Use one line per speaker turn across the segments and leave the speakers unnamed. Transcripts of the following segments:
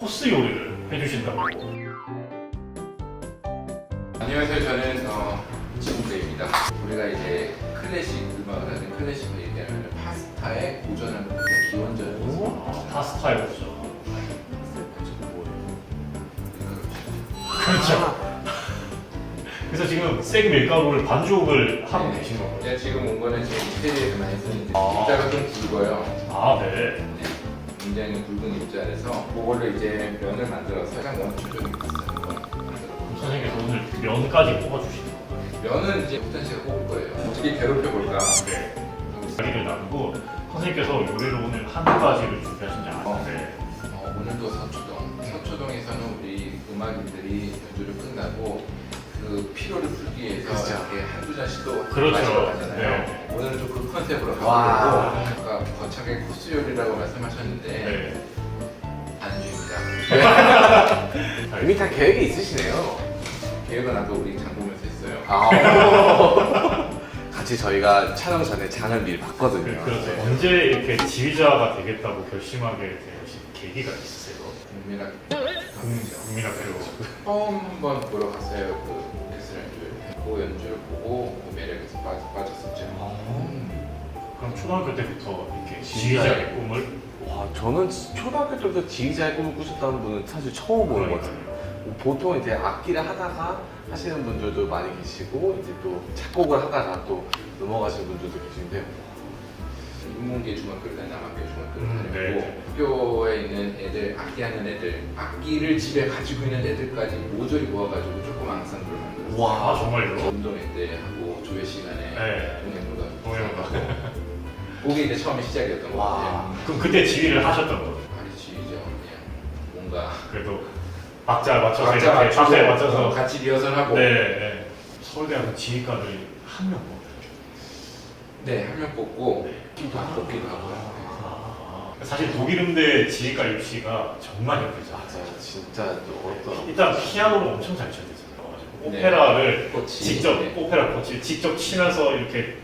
코스 요리를 해주신다고.
안녕하세요. 저는 어, 지국대입니다. 우리가 이제 클래식 음악을 하는 클래식을 얘기하면 파스타의 고전을 하는 기원전이죠.
아, 파스타에 오죠. 그렇죠. 그래서 지금 생 밀가루를 반죽을 하고
네.
계신 거예요.
제가 지금 온 거는 제 이태리에서 많이 쓰는 이제
아.
입자가 좀 굵어요.
아, 네.
네. 굉장히 굵은 입자라서 그걸로 이제 면을 만들어서 가장 원초적인 파스타를 만들어.
그럼 선생님께서 오늘 면까지 뽑아주시는 거예요.
면은 이제 후탄 씨가 뽑을 거예요. 어떻게 괴롭혀 볼까?
네. 자리를 나누고 선생님께서 요리를 오늘 한 가지를 준비하신 지 아는데
어, 오늘도 서초동. 서초동에서는 우리 음악인들이 연주를 끝나고 그 피로를 풀기 위해서
그렇죠.
이렇게 한두 잔씩 또
그렇죠.
마시러 가잖아요.
네.
오늘은 좀 그 컨셉으로
와.
가보고 아까 거창하게 코스 요리라고 말씀하셨는데
네.
안주입니다.
이미 다 계획이 있으시네요.
계획은 아까 우리 장 보면서 했어요.
아. 같이 저희가 촬영 전에 장을 미리 봤거든요.
그렇죠.
네.
언제 이렇게 지휘자가 되겠다고 결심하게 계기가 있으세요?
국민학
국- 국민학교.
처음 한번 보러 갔어요. 그 오케스트라 연주를. 그 연주를 보고 그 매력에서 빠, 빠졌었죠.
그럼 초등학교 때부터 이렇게
지휘자의
꿈을
와, 저는 초등학교 때부터 지휘자의 꿈을 꾸셨다는 분은 사실 처음 보는 것 같아요. 보통 이제 악기를 하다가 하시는 분들도 많이 계시고 이제 또 작곡을 하다가 또 넘어가시는 분들도 계신데
인문계 중학교를 다니 남학교 중학교를
음,
다녔고
네.
있는 애들 악기 하는 애들 악기를 집에 가지고 있는 애들까지 모조리 모아가지고 조금 앙상블을 만들었어요.
아 정말요?
운동회 때 하고 조회 시간에
네.
동행보다
동행보다.
그게 이제 처음에 시작이었던 것
와.
같아요.
그럼 그때 지휘를 하셨던 거예요?
파리지죠 그냥 뭔가
그래도 박자 맞춰서
각자
이렇게
맞추고
박자에 맞춰서
같이 리허설하고
네, 네. 서울대학교 지휘과를 한명 뽑아요.
네, 한 명 뽑고
네.
다 뽑기도 하고요.
아, 사실 독일 음대 지휘과 입시가 정말 힘들죠.
맞아요. 진짜 또 어떤
일단 피아노를 엄청 잘 쳐야 되잖아요.
네.
오페라를
꽃이
직접
네.
오페라 코치 직접 치면서 이렇게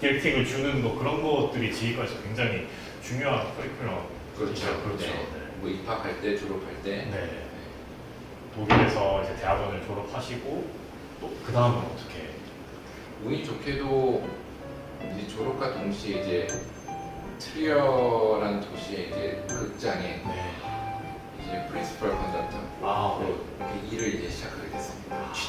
디렉팅을 주는 거 그런 것들이 지휘과에서 굉장히 중요한 커리큘럼.
그렇죠.
그렇죠.
네. 뭐 입학할 때 졸업할 때
네. 독일에서 이제 대학원을 졸업하시고 또 그 다음은 어떻게?
운이 좋게도 이제 졸업과 동시에 이제 트리어라는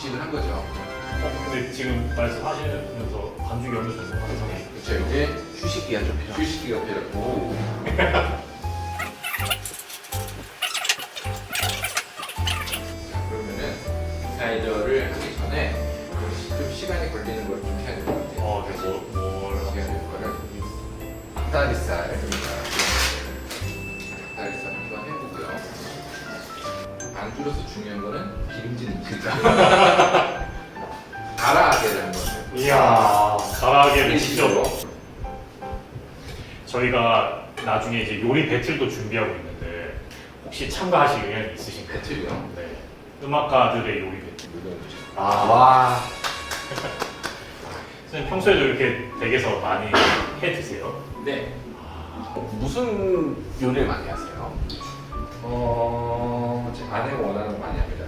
취직을 한 거죠.
어, 근데 지금 말씀하시면서 반죽이 어느 정도 완성이
그렇죠. 이제
휴식 기간 좀 필요하죠.
휴식기가 필요하고 안주로서 중요한 거는 기름진입니다. 가라아게를 한번 해보고요.
이야, 가라아게를 직접 저희가 나중에 이제 요리 배틀도 준비하고 있는데 혹시 참가하실 의향 있으신가요?
배틀이요?
네. 음악가들의 요리 배틀.
아,
와.
선생님 평소에도 이렇게 댁에서 많이 해 드세요?
네.
무슨 요리를 많이 하세요?
어, 제 아내가 원하는 거 많이 합니다.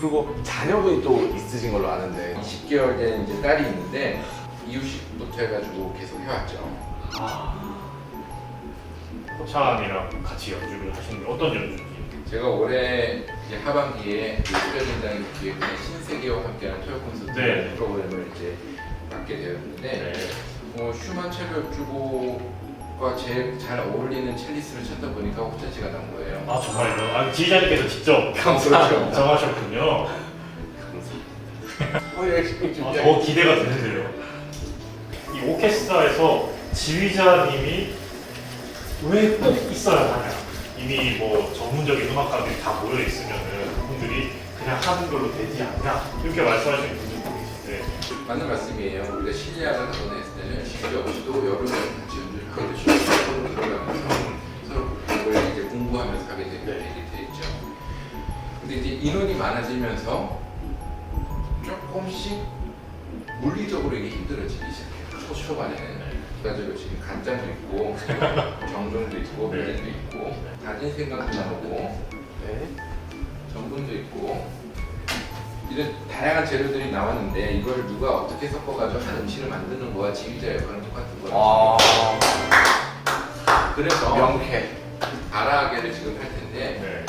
그리고 자녀분이 또 있으신 걸로 아는데
20개월 된 이제 딸이 있는데 이유식부터 해가지고 계속 해왔죠.
호찬이랑 같이 연주를 하시는데 어떤 연주인지?
제가 올해 이제 하반기에 수련인당이 기획한 신세계와 함께하는 토요 콘서트
네.
프로그램을 이제 맡게 되었는데
네.
어, 슈만 첼로 연주곡 과 제일 잘 어울리는 첼리스를 찾다 보니까 씨가 나온 거예요.
아 정말요? 아 지휘자님께서 직접
그렇죠.
정하셨군요.
어, 열심히
아, 더 기대가 되는데요. 이 오케스트라에서 지휘자님이 왜 꼭 있어야 하냐? 이미 뭐 전문적인 음악가들이 다 모여 있으면은 그분들이 그냥 하는 걸로 되지 않냐? 이렇게 말씀하시는 분들도 계신데
맞는 말씀이에요. 우리가 실리아를 했을 때는 실리 없이도 많아지면서 조금씩 물리적으로 이게 힘들어지기 시작해요. 초반에는 가지고 지금 간장도 있고, 정종도 있고,
네.
미리도 있고, 다진 생각도 나오고, 네. 전분도 있고, 이런 다양한 재료들이 나왔는데 이걸 누가 어떻게 섞어가지고 한 음식을 만드는 거와 지휘자 역할은 똑같은 거예요.
아.
그래서
명쾌.
아라게를 지금 할 텐데
네.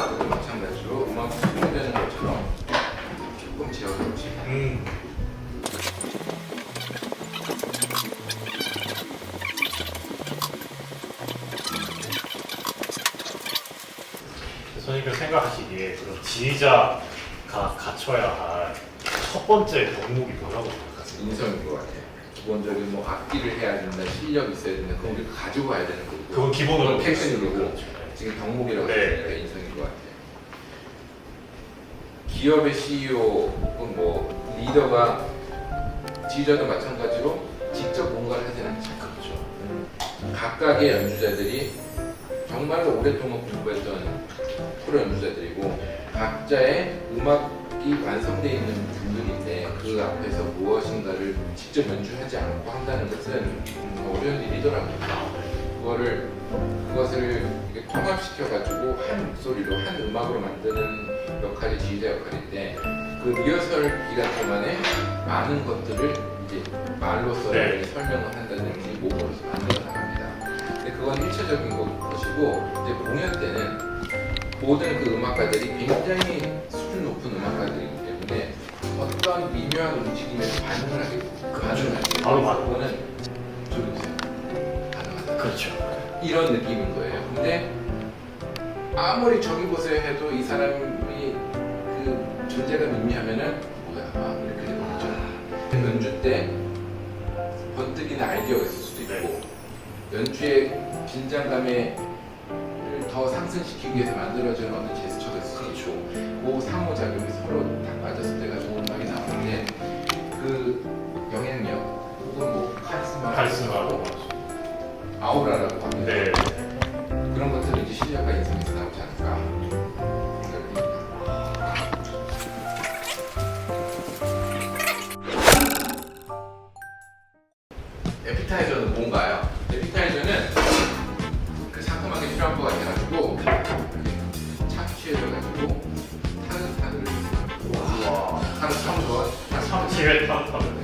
선생님께서 생각하시기에 그런 지휘자가 갖춰야 할 첫 번째 덕목이 뭐라고 생각하세요?
인성인 것 같아요. 기본적인 뭐 악기를 해야 된다, 실력 있어야 된다, 그건 우리가 가지고 가야 되는 거고.
그건 기본으로
그건 패션이고
그렇죠.
지금 덕목이라고
네.
했으니까 인성인 것 같아요. 기업의 CEO 혹은 뭐 리더가 지휘자도 마찬가지로 직접 뭔가를 하지 않죠.
그렇죠.
각각의 연주자들이 정말로 오랫동안 공부했던 프로 연주자들이고 각자의 음악이 완성되어 있는 분들인데 그 앞에서 무엇인가를 직접 연주하지 않고 한다는 것은 음, 어려운 일이더라고요. 그거를 그것을 통합시켜 가지고 한 목소리로 한 음악으로 만드는 역할이 지휘자 역할인데 그 리허설 기간 동안에 많은 것들을 이제 말로써
네.
설명을 한다든지 몸으로서 만들어 나갑니다. 근데 그건 일차적인 것- 것이고 이제 공연 때는 모든 그 음악가들이 굉장히 수준 높은 음악가들이기 때문에 어떠한 미묘한 움직임에도 반응을 하게 반응을 하게
바로.
그거는 조용히세요. 반응한다.
그렇죠.
이런 느낌인 거예요. 근데 아무리 저기 보세요 해도 이 사람이 그 존재가 미미하면은 뭐야 아, 이렇게 되는 거죠. 연주 때 번뜩이는 아이디어가 있을 수도 있고 연주의 긴장감에 더 상승시키기 위해서 만들어진 어떤 제스처도 있고 그 상호작용이 서로 딱 맞았을 때가 좋은 음악이 나오는데 그 영향력 혹은 뭐 카리스마 카리스마라고 아우라라고 합니다. 네. 그런 것들은 이제 실력과 인성에서 나오지 않을까
에피타이저는 뭔가
間違えた。